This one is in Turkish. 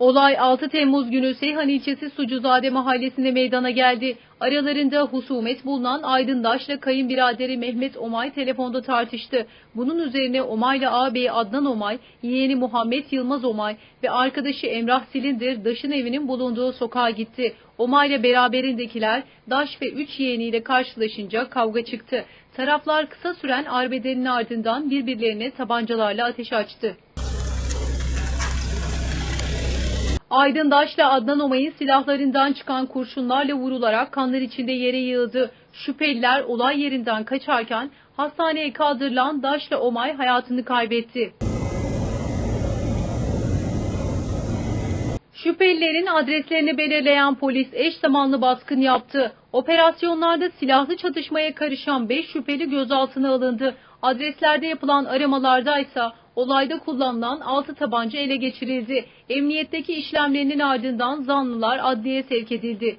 Olay 6 Temmuz günü Seyhan ilçesi Sucuzade mahallesinde meydana geldi. Aralarında husumet bulunan Aydın Daş'la kayınbiraderi Mehmet Omay telefonda tartıştı. Bunun üzerine Omay'la ağabeyi Adnan Omay, yeğeni Muhammed Yılmaz Omay ve arkadaşı Emrah Silindir Daş'ın evinin bulunduğu sokağa gitti. Omay'la beraberindekiler Daş ve 3 yeğeniyle karşılaşınca kavga çıktı. Taraflar kısa süren arbedenin ardından birbirlerine tabancalarla ateş açtı. Aydın Daş'la Adnan Omay'ın silahlarından çıkan kurşunlarla vurularak kanlar içinde yere yığıldı. Şüpheliler olay yerinden kaçarken hastaneye kaldırılan Daş'la Omay hayatını kaybetti. Şüphelilerin adreslerini belirleyen polis eş zamanlı baskın yaptı. Operasyonlarda silahlı çatışmaya karışan 5 şüpheli gözaltına alındı. Adreslerde yapılan aramalarda ise olayda kullanılan 6 tabanca ele geçirildi. Emniyetteki işlemlerinin ardından zanlılar adliyeye sevk edildi.